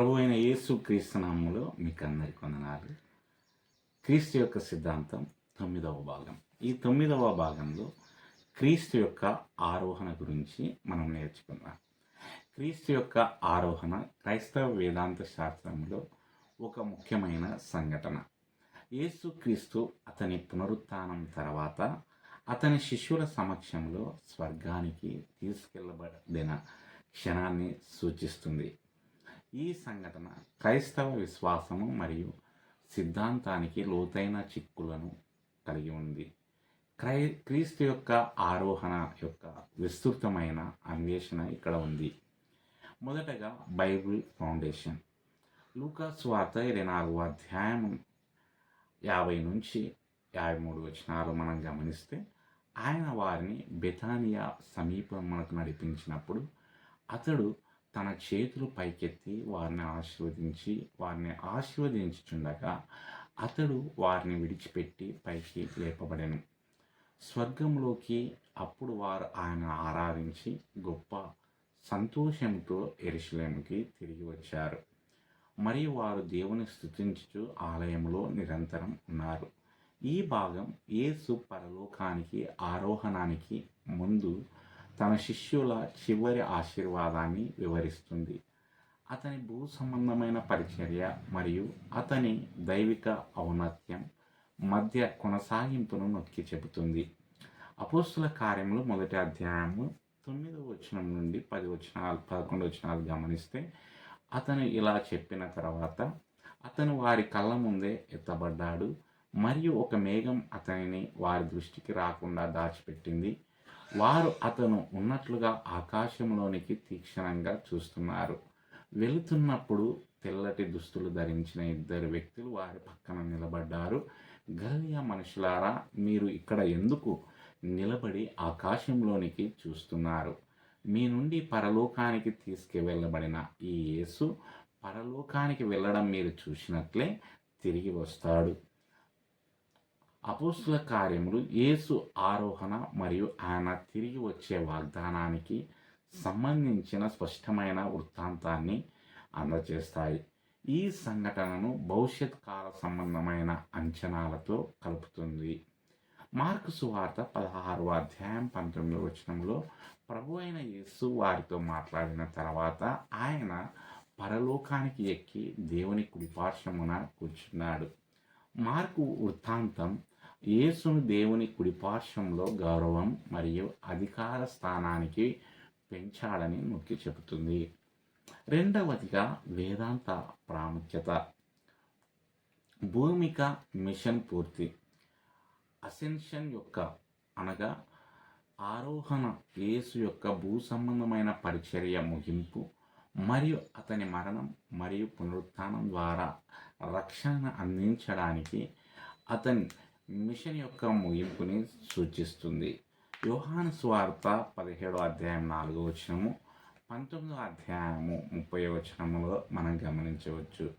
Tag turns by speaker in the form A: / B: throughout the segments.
A: ప్రభు అయిన యేసు క్రీస్తునామంలో మీకు అందరికి వందనాలు. క్రీస్తు యొక్క సిద్ధాంతం తొమ్మిదవ భాగం. ఈ తొమ్మిదవ భాగంలో క్రీస్తు యొక్క ఆరోహణ గురించి మనం నేర్చుకుందాం. క్రీస్తు యొక్క ఆరోహణ క్రైస్తవ వేదాంత శాస్త్రంలో ఒక ముఖ్యమైన సంఘటన. యేసు క్రీస్తు అతని పునరుత్థానం తర్వాత అతని శిష్యుల సమక్షంలో స్వర్గానికి తీసుకెళ్ళబడిన క్షణాన్ని సూచిస్తుంది. ఈ సంఘటన క్రైస్తవ విశ్వాసము మరియు సిద్ధాంతానికి లోతైన చిక్కులను కలిగి ఉంది. క్రై క్రీస్తు యొక్క ఆరోహణ యొక్క విస్తృతమైన అన్వేషణ ఇక్కడ ఉంది. మొదటగా బైబిల్ ఫౌండేషన్. లూకాస్ వార్త ఇరవై నాలుగు అధ్యాయం యాభై నుంచి యాభై మూడు వచనాలు మనం గమనిస్తే ఆయన వారిని బెతానియా మనకు నడిపించినప్పుడు అతడు తన చేతులు పైకెత్తి వారిని ఆశీర్వదించి వారిని ఆశీర్వదించుచుండగా అతడు వారిని విడిచిపెట్టి పైకి లేపబడెను. స్వర్గంలోకి అప్పుడు వారు ఆయన ఆరాధించి గొప్ప సంతోషంతో ఎరుశలేముకి తిరిగి వచ్చారు. మరియు వారు దేవుని స్థుతించుచు ఆలయంలో నిరంతరం ఉన్నారు. ఈ భాగం యేసు పరలోకానికి ఆరోహణానికి ముందు తన శిష్యుల చివరి ఆశీర్వాదాన్ని వివరిస్తుంది. అతని భూ సంబంధమైన పరిచర్య మరియు అతని దైవిక ఔన్నత్యం మధ్య కొనసాగింపును నొక్కి చెబుతుంది. అపోస్తుల కార్యములు మొదటి అధ్యాయము తొమ్మిదవ వచనం నుండి పది వచనాలు పదకొండు వచనాలు గమనిస్తే అతను ఇలా చెప్పిన తర్వాత అతను వారి కళ్ళ ముందే ఎత్తబడ్డాడు మరియు ఒక మేఘం అతనిని వారి దృష్టికి రాకుండా దాచిపెట్టింది. వారు అతను ఉన్నట్లుగా ఆకాశంలోనికి తీక్షణంగా చూస్తున్నారు. వెళుతున్నప్పుడు తెల్లటి దుస్తులు ధరించిన ఇద్దరు వ్యక్తులు వారి పక్కన నిలబడ్డారు. గలియా మనుషులారా మీరు ఇక్కడ ఎందుకు నిలబడి ఆకాశంలోనికి చూస్తున్నారు? మీ నుండి పరలోకానికి తీసుకువెళ్ళబడిన ఈ యేసు పరలోకానికి వెళ్ళడం మీరు చూసినట్లే తిరిగి వస్తాడు. అపోస్తుల కార్యములు యేసు ఆరోహణ మరియు ఆయన తిరిగి వచ్చే వాగ్దానానికి సంబంధించిన స్పష్టమైన వృత్తాంతాన్ని అందజేస్తాయి ఈ సంఘటనను భవిష్యత్ కాల సంబంధమైన అంచనాలతో కలుపుతుంది. మార్కు సువార్త పదహారు అధ్యాయం పంతొమ్మిది వచనంలో ప్రభు అయిన యేసు వారితో మాట్లాడిన తర్వాత ఆయన పరలోకానికి ఎక్కి దేవుని కుడిపార్శ్వమున కూర్చున్నాడు. మార్కు వృత్తాంతం యేసును దేవుని కుడిపార్శ్వంలో గౌరవం మరియు అధికార స్థానానికి పెంచాడని నొక్కి చెబుతుంది. రెండవదిగా వేదాంత ప్రాముఖ్యత. భూమిక మిషన్ పూర్తి. అసెన్షన్ యొక్క అనగా ఆరోహణ యేసు యొక్క భూ సంబంధమైన పరిచర్య ముగింపు మరియు అతని మరణం మరియు పునరుత్థానం ద్వారా రక్షణ అందించడానికి అతని మిషన్ యొక్క ముగింపుని సూచిస్తుంది. యోహాను స్వార్త పదిహేడో అధ్యాయం నాలుగో వచనము పంతొమ్మిదో అధ్యాయము ముప్పై వచనములో మనం గమనించవచ్చు.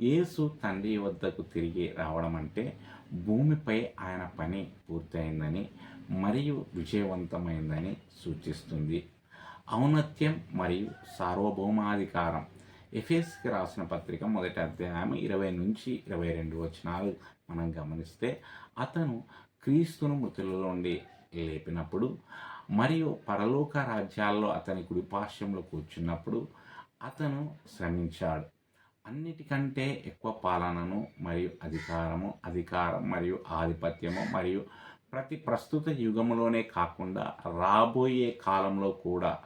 A: యేసు తండ్రి వద్దకు తిరిగి రావడం అంటే భూమిపై ఆయన పని పూర్తయిందని మరియు విజయవంతమైందని సూచిస్తుంది. ఔన్నత్యం మరియు సార్వభౌమాధికారం ఎఫ్ఎస్కి రాసిన పత్రిక మొదటి అధ్యాయం ఇరవై నుంచి ఇరవై రెండు వచనాలు మనం గమనిస్తే అతను క్రీస్తును మృతులలో నుండి లేపినప్పుడు మరియు పరలోక రాజ్యాల్లో అతని కుడిపాశ్యంలో కూర్చున్నప్పుడు అతను శ్రమించాడు. అన్నిటికంటే ఎక్కువ పాలనను మరియు అధికారము అధికారం మరియు ఆధిపత్యము మరియు ప్రతి ప్రస్తుత యుగంలోనే కాకుండా రాబోయే కాలంలో కూడా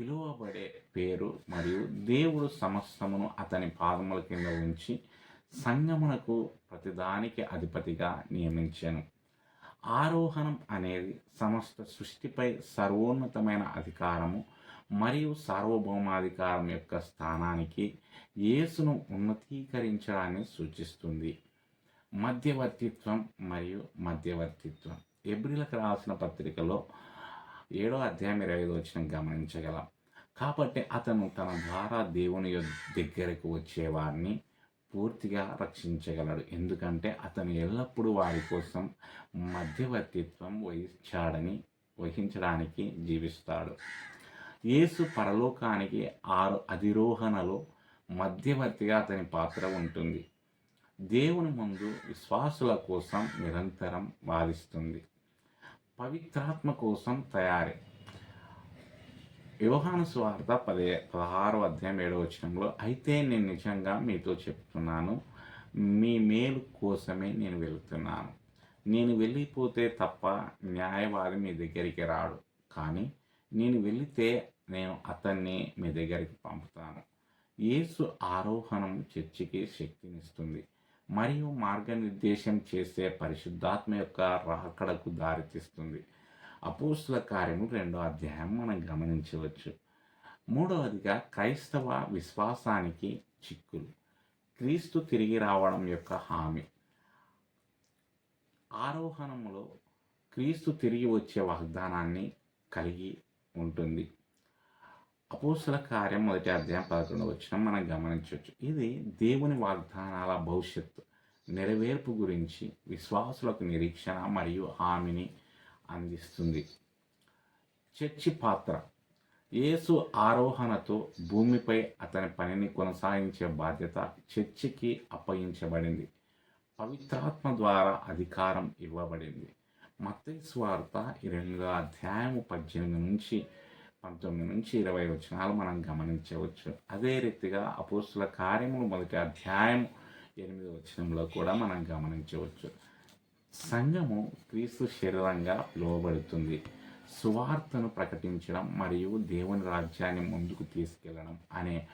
A: పిలువబడే పేరు మరియు దేవుడు సమస్తమును అతని పాదముల కింద ఉంచి సంగమునకు ప్రతిదానికి అధిపతిగా నియమించాను. ఆరోహణం అనేది సమస్త సృష్టిపై సర్వోన్నతమైన అధికారము మరియు సార్వభౌమాధికారం యొక్క స్థానానికి యేసును ఉన్నతీకరించడాన్ని సూచిస్తుంది. మధ్యవర్తిత్వం మరియు మధ్యవర్తిత్వం. ఎబ్రిలకు రాసిన పత్రికలో ఏడో అధ్యాయం ఇరవై ఐదు వచ్చిన గమనించగలం. కాబట్టి అతను తన ద్వారా దేవుని దగ్గరకు వచ్చేవారిని పూర్తిగా రక్షించగలడు. ఎందుకంటే అతను ఎల్లప్పుడూ వారి కోసం మధ్యవర్తిత్వం వహించాడని వహించడానికి జీవిస్తాడు. యేసు పరలోకానికి ఆరు అధిరోహణలో మధ్యవర్తిగా అతని పాత్ర ఉంటుంది. దేవుని ముందు విశ్వాసుల కోసం నిరంతరం వాదిస్తుంది. పవిత్రాత్మ కోసం తయారీ. యోహాను స్వార్థ పదే పదహారు అధ్యాయం ఏడవ వచనంలో అయితే నేను నిజంగా మీతో చెప్తున్నాను మీ మేలు కోసమే నేను వెళుతున్నాను. నేను వెళ్ళిపోతే తప్ప న్యాయవాది మీ దగ్గరికి రాడు కానీ నేను వెళితే నేను అతన్ని మీ దగ్గరికి పంపుతాను. యేసు ఆరోహణం చర్చికి శక్తినిస్తుంది. మరియు మార్గనిర్దేశం చేసే పరిశుద్ధాత్మ యొక్క రాకడకు దారితీస్తుంది. అపోస్తుల కార్యము రెండో అధ్యాయం మనం గమనించవచ్చు. మూడవదిగా క్రైస్తవ విశ్వాసానికి చిక్కులు. క్రీస్తు తిరిగి రావడం యొక్క హామీ. ఆరోహణములో క్రీస్తు తిరిగి వచ్చే వాగ్దానాన్ని కలిగి ఉంటుంది. అపోసుల కార్యం మొదటి అధ్యాయం పదకొండు వచ్చిన మనం గమనించవచ్చు. ఇది దేవుని వాగ్దానాల భవిష్యత్తు నెరవేర్పు గురించి విశ్వాసులకు నిరీక్షణ మరియు హామీని అందిస్తుంది. చర్చి పాత్ర. యేసు ఆరోహణతో భూమిపై అతని పనిని కొనసాగించే బాధ్యత చర్చికి అప్పగించబడింది. పవిత్రాత్మ ద్వారా అధికారం ఇవ్వబడింది. మత్తయి స్వార్త ఇరవై అధ్యాయము పద్దెనిమిది నుంచి పంతొమ్మిది నుంచి ఇరవై వచనాలు మనం గమనించవచ్చు. అదే రీతిగా అపోస్తుల కార్యములు మొదటి అధ్యాయం ఎనిమిది వచనంలో కూడా మనం గమనించవచ్చు. సంఘము క్రీస్తు శరీరంగా పిలువబడుతుంది సువార్తను ప్రకటించడం మరియు దేవుని రాజ్యాన్ని ముందుకు తీసుకెళ్ళడం అనే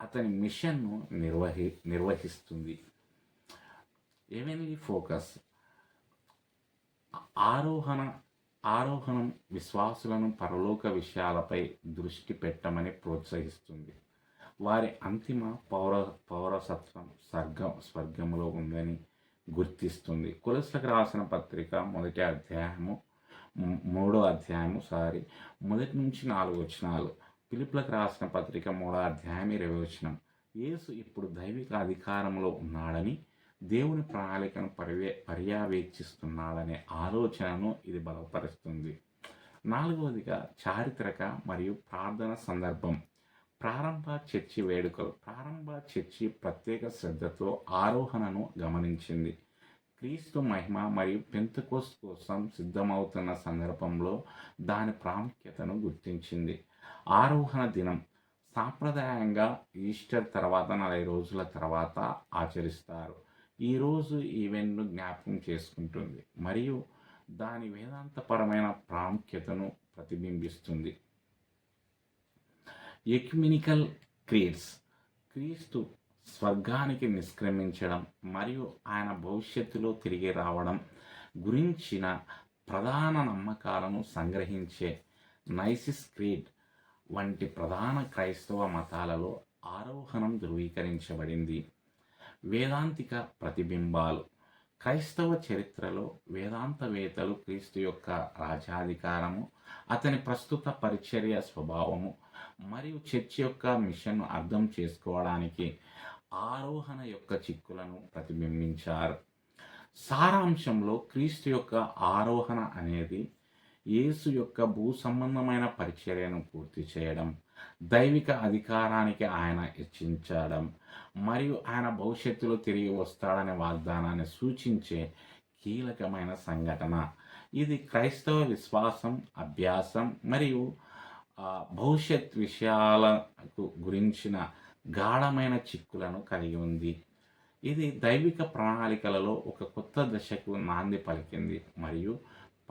A: అతని మిషన్ను నిర్వహి నిర్వహిస్తుంది. ఎవెన్లీ ఫోకస్ ఆరోహణ ఆరోహణం విశ్వాసులను పరలోక విషయాలపై దృష్టి పెట్టమని ప్రోత్సహిస్తుంది. వారి అంతిమ పౌర పౌరసత్వం స్వర్గం స్వర్గంలో ఉందని గుర్తిస్తుంది. కులసలకు రాసిన పత్రిక మొదటి అధ్యాయము మూడో అధ్యాయము సారీ మొదటి నుంచి నాలుగు వచనాలు. పిలుపులకు రాసిన పత్రిక మూడో అధ్యాయం ఇరవై వచనం. యేసు ఇప్పుడు దైవిక అధికారంలో ఉన్నాడని దేవుని ప్రణాళికను పర్యవే పర్యవేక్షిస్తున్నాడనే ఆలోచనను ఇది బలపరుస్తుంది. నాలుగవదిగా చారిత్రక మరియు ప్రార్థన సందర్భం. ప్రారంభ చర్చి వేడుకలు. ప్రారంభ చర్చి ప్రత్యేక శ్రద్ధతో ఆరోహణను గమనించింది. క్రీస్తు మహిమ మరియు పెంతకోస్ కోసం సిద్ధమవుతున్న సందర్భంలో దాని ప్రాముఖ్యతను గుర్తించింది. ఆరోహణ దినం. సాంప్రదాయంగా ఈస్టర్ తర్వాత నలభై రోజుల తర్వాత ఆచరిస్తారు. ఈరోజు ఈవెంట్ను జ్ఞాపకం చేసుకుంటుంది. మరియు దాని వేదాంతపరమైన ప్రాముఖ్యతను ప్రతిబింబిస్తుంది. Ecumenical creeds. క్రీస్తు స్వర్గానికి నిష్క్రమించడం మరియు ఆయన భవిష్యత్తులో తిరిగి రావడం గురించిన ప్రధాన నమ్మకాలను సంగ్రహించే నైసిస్ క్రీడ్ వంటి ప్రధాన క్రైస్తవ మతాలలో ఆరోహణం ధృవీకరించబడింది. వేదాంతిక ప్రతిబింబాలు. క్రైస్తవ చరిత్రలో వేదాంతవేత్తలు క్రీస్తు యొక్క రాజాధికారము అతని ప్రస్తుత పరిచర్య స్వభావము మరియు చర్చ్ యొక్క మిషన్ను అర్థం చేసుకోవడానికి ఆరోహణ యొక్క చిక్కులను ప్రతిబింబించారు. సారాంశంలో క్రీస్తు యొక్క ఆరోహణ అనేది యేసు యొక్క భూ సంబంధమైన పరిచర్యను పూర్తి చేయడం దైవిక అధికారానికి ఆయన హెచ్చించడం మరియు ఆయన భవిష్యత్తులో తిరిగి వస్తాడనే వాగ్దానాన్ని సూచించే కీలకమైన సంఘటన. ఇది క్రైస్తవ విశ్వాసం అభ్యాసం మరియు భవిష్యత్ విషయాలకు గురించిన గాఢమైన చిక్కులను కలిగి ఉంది. ఇది దైవిక ప్రణాళికలలో ఒక కొత్త దశకు నాంది పలికింది. మరియు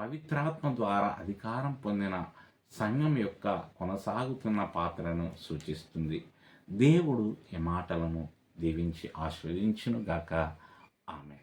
A: పవిత్రాత్మ ద్వారా అధికారం పొందిన సంఘం యొక్క కొనసాగుతున్న పాత్రను సూచిస్తుంది. దేవుడు ఈ మాటలను దీవించి ఆస్వాదించునుగాక ఆమె